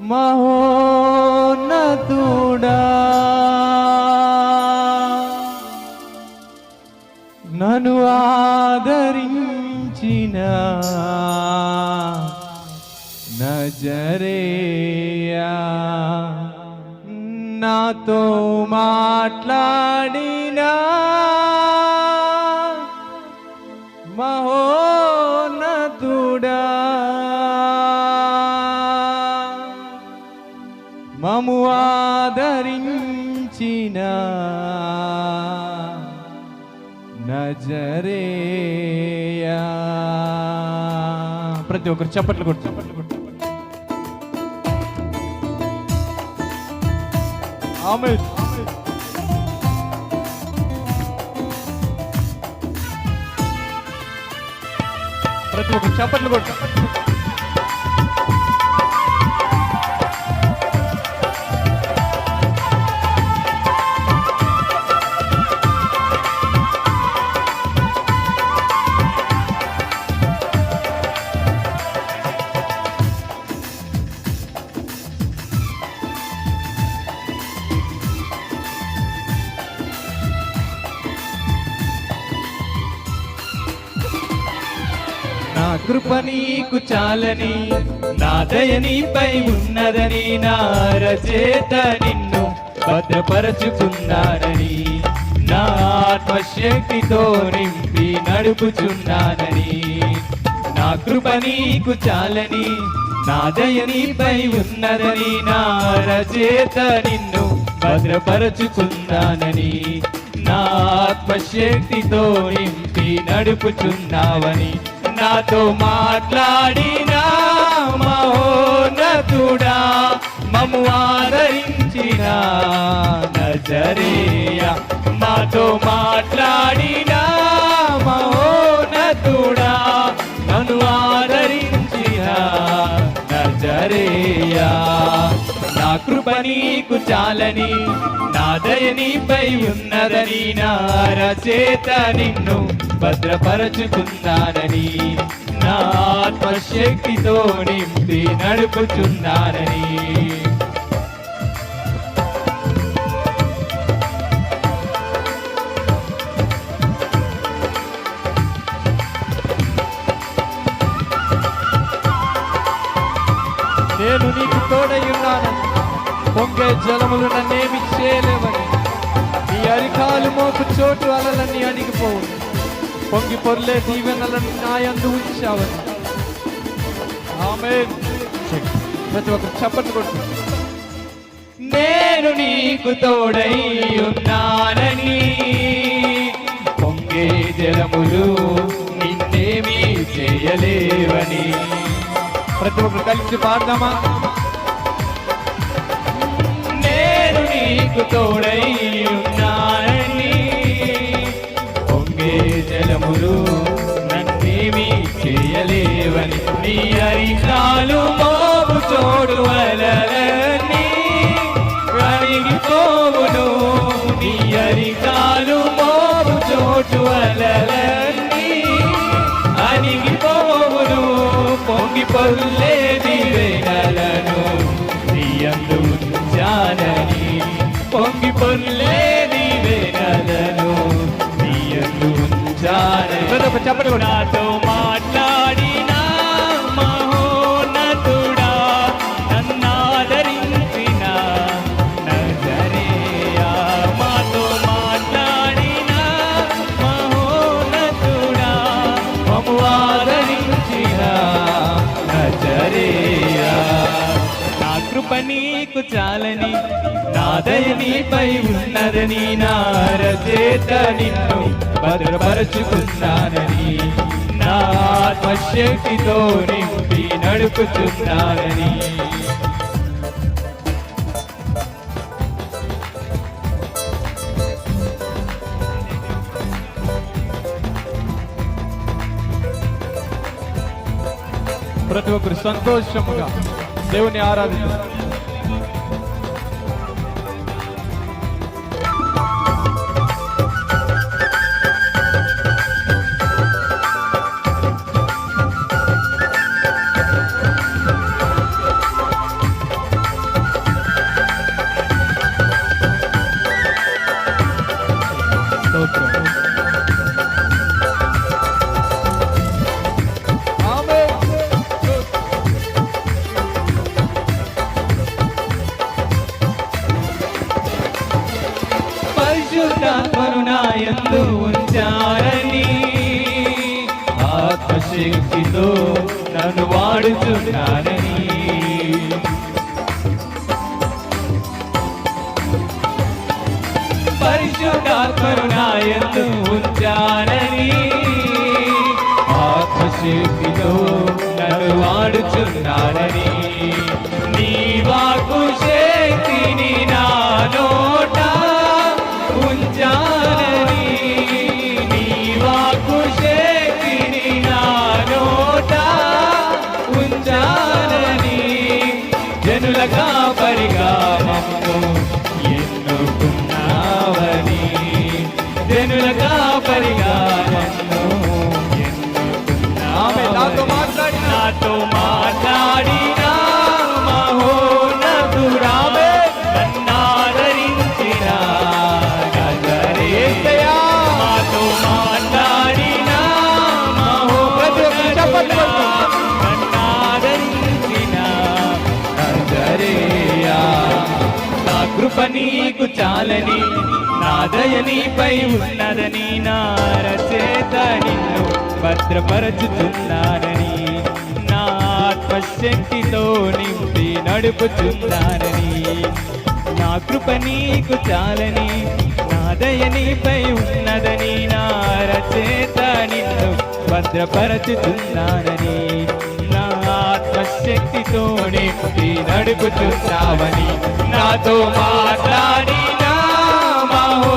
మహోన్నతుడా. నను ఆదరించిన నజరేయా నాతో మాట్లాడినా. మహోన్నతుడా. మము ఆదరించిన నజరేయా. ప్రతి ఒక్కరు చప్పట్లు కొట్టు. చప్పట్లు కొట్టు ఆమె. ప్రతి ఒక్కరు చప్పట్లు కొట్టు. నా కృప నీకు చాలని నా దయ నీపై ఉన్నదని నా రచేత నిన్ను భద్రపరచుకున్నానని నా ఆత్మశక్తితో నింపి నడుపుచున్నానని నా కృప నీకు చాలని నా దయ నీపై ఉన్నదని నా రచేత నిన్ను భద్రపరచుకున్నానని నా ఆత్మశక్తితో నింపి నడుపుచున్నావని నాతో మాట్లాడిన మహోన్నతుడా మము ఆదరించిన నజరేయ. మాతో మాట్లాడిన మహోన్నతుడా నన్ను ఆదరించిన నజరేయా. కృప నీకు చాలని నా దయ నీపై ఉన్నదని నా రచేత నిన్ను భద్రపరచుకున్నానని నా ఆత్మశక్తితో నింపి నడుపుచున్నానని. నేను నీకు తోడై ఉన్నాను. పొంగే జలములు నన్నేమి చేయలేవని నీ అరికాలు మోపు చోటు అలలన్నీ అడిగిపోవు పొంగి పొర్లే దీవెనలను నాయందు ఉంచావని. ఆమె ప్రతి ఒక్కరు చప్పట్లు కొట్టు నేను నీకు తోడై ఉన్నానని. పొంగే జలములు నిన్నేమీ చేయలేవని. ప్రతి ఒక్కరు కలిసి పాడదామా? నీకు తోడై ఉన్నానని పొంగే జలములు నన్నేమీ చేయలేవని. నీ అరికాలు మోపు చోడు వలలని కరిగిపోవును నీ అరికాలు మోపు చోటు వలలని అణిగిపోవును పొంగి పొల్లే నీ అందు ఉంచానని పొంగి నీయందు ఉంచానని చెప్పండి. నాతో మాట్లాడిన నీకు చాలని నా నీపై ఉన్నదని నారచేత నిన్ను భద్రపరచుకున్నానని నా ఆత్మశక్తితో నింపి నడుపుతున్నానని ప్రతి ఒక్కరు సంతోషముగా దేవుని ఆరాధిస్తారు యందు ఉంచారని ఆత్మశక్తితో నన్ను వాడుతున్నానని పరిశుద్ధాత్మను నాయందు కాపరిగా మమ్ము కృప నీకు చాలని నా దయ నీపై ఉన్నదని నా రచేత నిన్ను భద్రపరచుతున్నానని నా ఆత్మశక్తితో నింపి నడుపుచున్నానని నా కృప నీకు చాలని నా దయ నీపై ఉన్నదని నా రచేత నిన్ను భద్రపరచుతున్నానని మనశ్శక్తితోనే నీ నడుపు చూస్తావని నాతో మాట్లాడినా మహో